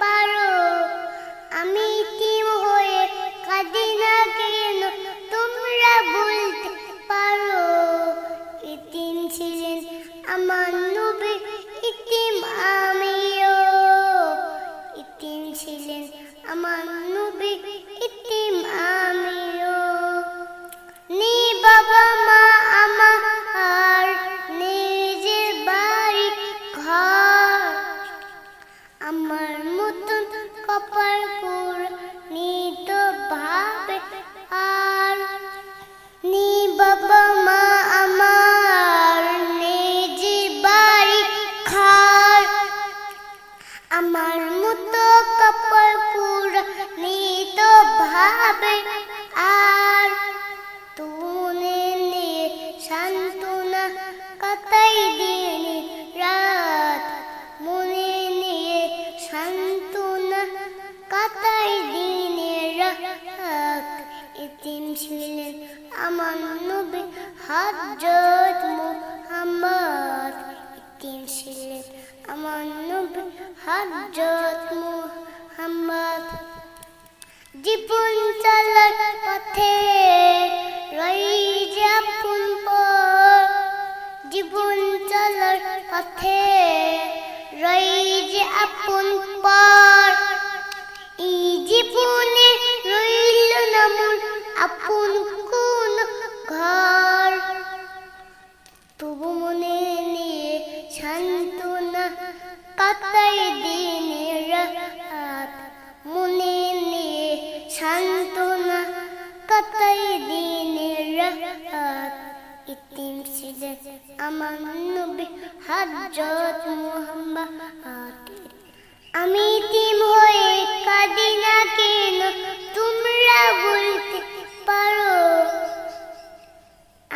পারো। আমি টিম হয়ে কাঁদি না কেন, তোমরা বলতে পারো। ইতিম ছিলেন আমার নবী ইতিম আমিও। ইতিম ছিলেন আমার নবী ইতিম আমি আমার মতন কপাল পুর নিত ভাবে আর নি বাবা মা আমার নিজে বাড়ি খার আমার মতো কপাল পুর নিত ভাবে আর তুনে নিয়ে সান্ত্বনা কাটাই এতিম ছিলেন। আমার নবী হযরত মুহাম্মদ। এতিম ছিলেন। আমার নবী হযরত মুহাম্মদ। জীবন চলার পথে রই যে আপন জীবন চলার পথে আপন কোন ঘর। তবু মনে নিয়ে সান্ত্বনা কাটাই দিনের রাত। মনে নিয়ে সান্ত্বনা কাটাই দিনের রাত। ইতিম ছিলেন আমার নবী আমি ইতিম হয়ে